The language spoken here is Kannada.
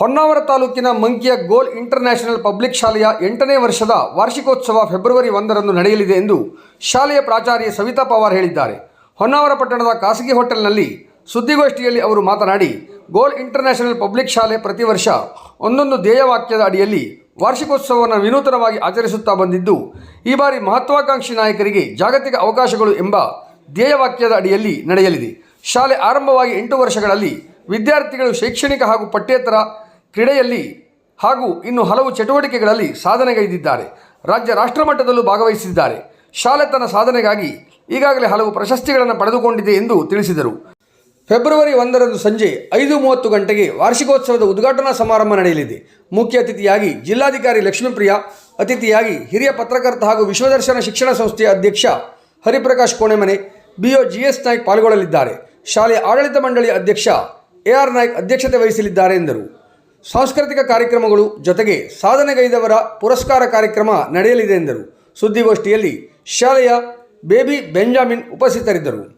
ಹೊನ್ನಾವರ ತಾಲೂಕಿನ ಮಂಕಿಯ ಗೋಲ್ ಇಂಟರ್ನ್ಯಾಷನಲ್ ಪಬ್ಲಿಕ್ ಶಾಲೆಯ ಎಂಟನೇ ವರ್ಷದ ವಾರ್ಷಿಕೋತ್ಸವ ಫೆಬ್ರವರಿ ಒಂದರಂದು ನಡೆಯಲಿದೆ ಎಂದು ಶಾಲೆಯ ಪ್ರಾಚಾರ್ಯ ಸವಿತಾ ಪವಾರ್ ಹೇಳಿದ್ದಾರೆ. ಹೊನ್ನಾವರ ಪಟ್ಟಣದ ಖಾಸಗಿ ಹೋಟೆಲ್ನಲ್ಲಿ ಸುದ್ದಿಗೋಷ್ಠಿಯಲ್ಲಿ ಅವರು ಮಾತನಾಡಿ, ಗೋಲ್ ಇಂಟರ್ನ್ಯಾಷನಲ್ ಪಬ್ಲಿಕ್ ಶಾಲೆ ಪ್ರತಿ ವರ್ಷ ಒಂದೊಂದು ಧ್ಯೇಯವಾಕ್ಯದ ಅಡಿಯಲ್ಲಿ ವಾರ್ಷಿಕೋತ್ಸವವನ್ನು ವಿನೂತನವಾಗಿ ಆಚರಿಸುತ್ತಾ ಬಂದಿದ್ದು, ಈ ಬಾರಿ ಮಹತ್ವಾಕಾಂಕ್ಷಿ ನಾಯಕರಿಗೆ ಜಾಗತಿಕ ಅವಕಾಶಗಳು ಎಂಬ ಧ್ಯೇಯವಾಕ್ಯದ ಅಡಿಯಲ್ಲಿ ನಡೆಯಲಿದೆ. ಶಾಲೆ ಆರಂಭವಾಗಿ ಎಂಟು ವರ್ಷಗಳಲ್ಲಿ ವಿದ್ಯಾರ್ಥಿಗಳು ಶೈಕ್ಷಣಿಕ ಹಾಗೂ ಪಠ್ಯೇತರ ಕ್ರೀಡೆಯಲ್ಲಿ ಹಾಗೂ ಇನ್ನು ಹಲವು ಚಟುವಟಿಕೆಗಳಲ್ಲಿ ಸಾಧನೆಗೈದಿದ್ದಾರೆ. ರಾಜ್ಯ ರಾಷ್ಟ್ರಮಟ್ಟದಲ್ಲೂ ಭಾಗವಹಿಸಿದ್ದಾರೆ. ಶಾಲೆ ತನ್ನ ಸಾಧನೆಗಾಗಿ ಈಗಾಗಲೇ ಹಲವು ಪ್ರಶಸ್ತಿಗಳನ್ನು ಪಡೆದುಕೊಂಡಿದೆ ಎಂದು ತಿಳಿಸಿದರು. ಫೆಬ್ರವರಿ ಒಂದರಂದು ಸಂಜೆ ಐದು ಮೂವತ್ತು ಗಂಟೆಗೆ ವಾರ್ಷಿಕೋತ್ಸವದ ಉದ್ಘಾಟನಾ ಸಮಾರಂಭ ನಡೆಯಲಿದೆ. ಮುಖ್ಯ ಅತಿಥಿಯಾಗಿ ಜಿಲ್ಲಾಧಿಕಾರಿ ಲಕ್ಷ್ಮೀಪ್ರಿಯ, ಅತಿಥಿಯಾಗಿ ಹಿರಿಯ ಪತ್ರಕರ್ತ ಹಾಗೂ ವಿಶ್ವದರ್ಶನ ಶಿಕ್ಷಣ ಸಂಸ್ಥೆಯ ಅಧ್ಯಕ್ಷ ಹರಿಪ್ರಕಾಶ್ ಕೋಣೆಮನೆ, ಬಿಒ ಜಿಎಸ್ ನಾಯ್ಕ್ ಪಾಲ್ಗೊಳ್ಳಲಿದ್ದಾರೆ. ಶಾಲೆಯ ಆಡಳಿತ ಮಂಡಳಿ ಅಧ್ಯಕ್ಷ ಎ ಆರ್ ನಾಯ್ಕ್ ಅಧ್ಯಕ್ಷತೆ ವಹಿಸಲಿದ್ದಾರೆ ಎಂದರು. ಸಾಂಸ್ಕೃತಿಕ ಕಾರ್ಯಕ್ರಮಗಳು ಜೊತೆಗೆ ಸಾಧನೆಗೈದವರ ಪುರಸ್ಕಾರ ಕಾರ್ಯಕ್ರಮ ನಡೆಯಲಿದೆ ಎಂದರು. ಸುದ್ದಿಗೋಷ್ಠಿಯಲ್ಲಿ ಶಾಲೆಯ ಬೇಬಿ ಬೆಂಜಾಮಿನ್ ಉಪಸ್ಥಿತರಿದ್ದರು.